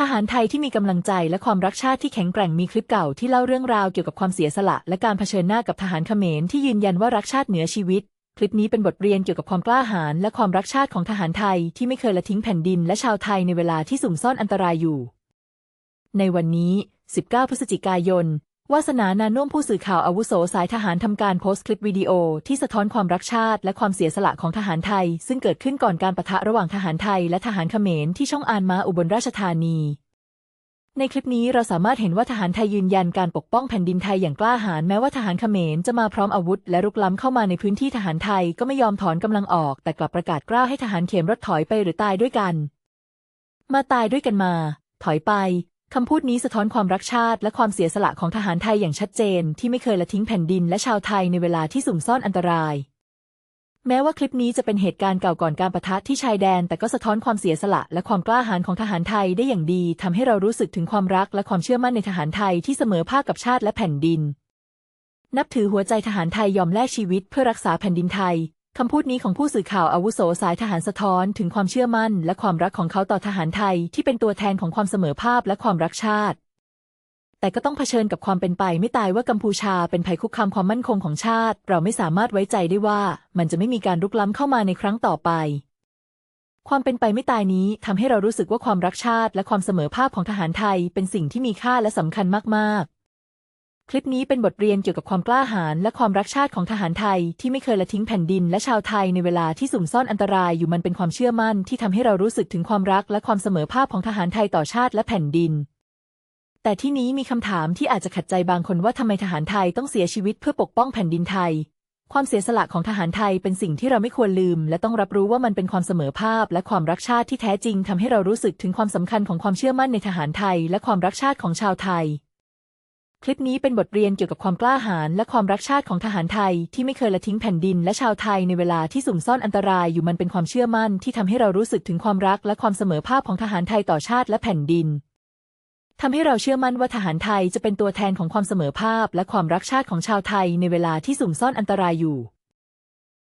ทหารไทยที่มีกำลังใจและความรักชาติที่แข็งแกร่งมีคลิปเก่าที่เล่าเรื่องราวเกี่ยวกับความเสียสละ และการเผชิญหน้ากับทหารเขมรที่ยืนยันว่ารักชาติเหนือชีวิต คลิปนี้เป็นบทเรียนเกี่ยวกับความกล้าหาญและความรักชาติของทหารไทยที่ไม่เคยละทิ้งแผ่นดินและชาวไทยในเวลาที่สุ่มซ่อนอันตรายอยู่ ในวันนี้ 19 พฤศจิกายน วาสนานานุ่มผู้สื่อข่าวอาวุโสสายทหารทำการโพสต์คลิปวิดีโอที่สะท้อนความรักชาติและความเสียสละของทหารไทย ซึ่งเกิดขึ้นก่อนการปะทะระหว่างทหารไทยและทหารเขมรที่ช่องอานมาอุบลราชธานี ในคลิปนี้เราสามารถเห็นว่าทหารไทยยืนยันการปกป้องแผ่นดินไทยอย่างกล้าหาญแม้ว่าทหารเขมรจะมาพร้อมอาวุธ และรุกล้ำเข้ามาในพื้นที่ทหารไทยก็ไม่ยอมถอนกำลังออก แต่กลับประกาศกล้าวให้ทหารเขมรถถอยไปหรือตายด้วยกัน มาตายด้วยกันมา ถอยไป คำพูดนี้สะท้อนความรักชาติ และความเสียสละของทหารไทยอย่างชัดเจน ที่ไม่เคยละทิ้งแผ่นดินและชาวไทยในเวลาที่สุ่มซ่อนอันตราย แม้ว่าคลิปนี้จะเป็นเหตุการณ์เก่าก่อนการประทะที่ชายแดน แต่ก็สะท้อนความเสียสละ และความกล้าหาญของทหารไทยได้อย่างดีทำให้เรารู้สึกถึงความรักและความเชื่อมั่นในทหารไทยที่เสมอภาคกับชาติและแผ่นดิน นับถือหัวใจทหารไทยยอมแลกชีวิตเพื่อรักษาแผ่นดินไทย คำพูดนี้ของผู้สื่อข่าวอาวุโสสายทหารสะท้อนถึงความเชื่อมั่น และความรักของเขาต่อทหารไทยที่เป็นตัวแทนของความเสมอภาคและความรักชาติ แต่ก็ต้องเผชิญกับความเป็นไปไม่ตายว่ากัมพูชาเป็นภัยคุกคามความมั่นคงของชาติ เราไม่สามารถไว้ใจได้ว่า มันจะไม่มีการรุกล้ำเข้ามาในครั้งต่อไป ความเป็นไปไม่ตายนี้ทำให้เรารู้สึกว่าความรักชาติ และความเสมอภาคของทหารไทย เป็นสิ่งที่มีค่าและสำคัญมากๆ คลิปนี้เป็นบทเรียนเกี่ยวกับความกล้าหาญและความรักชาติของทหารไทยที่ไม่เคยละทิ้งแผ่นดินและชาวไทยในเวลาที่สุ่มซ่อนอันตรายอยู่มันเป็นความเชื่อมั่นที่ทำให้เรารู้สึกถึงความรักและความเสมอภาคของทหารไทยต่อชาติและแผ่นดิน แต่ที่นี้มีคำถามที่อาจจะขัดใจบางคนว่าทำไมทหารไทยต้องเสียชีวิตเพื่อปกป้องแผ่นดินไทย ความเสียสละของทหารไทยเป็นสิ่งที่เราไม่ควรลืม และต้องรับรู้ว่ามันเป็นความเสมอภาคและความรักชาติที่แท้จริงทำให้เรารู้สึกถึงความสำคัญของความเชื่อมั่นในทหารไทย และความรักชาติของชาวไทย ลิปนี้เป็นบทเรียนเกี่ยวกับความกล้าหาญและความรักชาติของทหารไทยที่ไม่เคยละทิ้งแผ่นดินและชาวไทยในเวลาที่สุ่มซ่อนอันตรายอยู่มันเป็นความเชื่อมั่นที่ทำให้เรารู้สึกถึงความรักและความเสมอภาคของทหารไทยต่อชาติและแผ่นดินทำให้เราเชื่อมั่นว่าทหารไทยจะเป็นตัวแทนของความเสมอภาคและความรักชาติของชาวไทยในเวลาที่สุ่มซ่อนอันตรายอยู่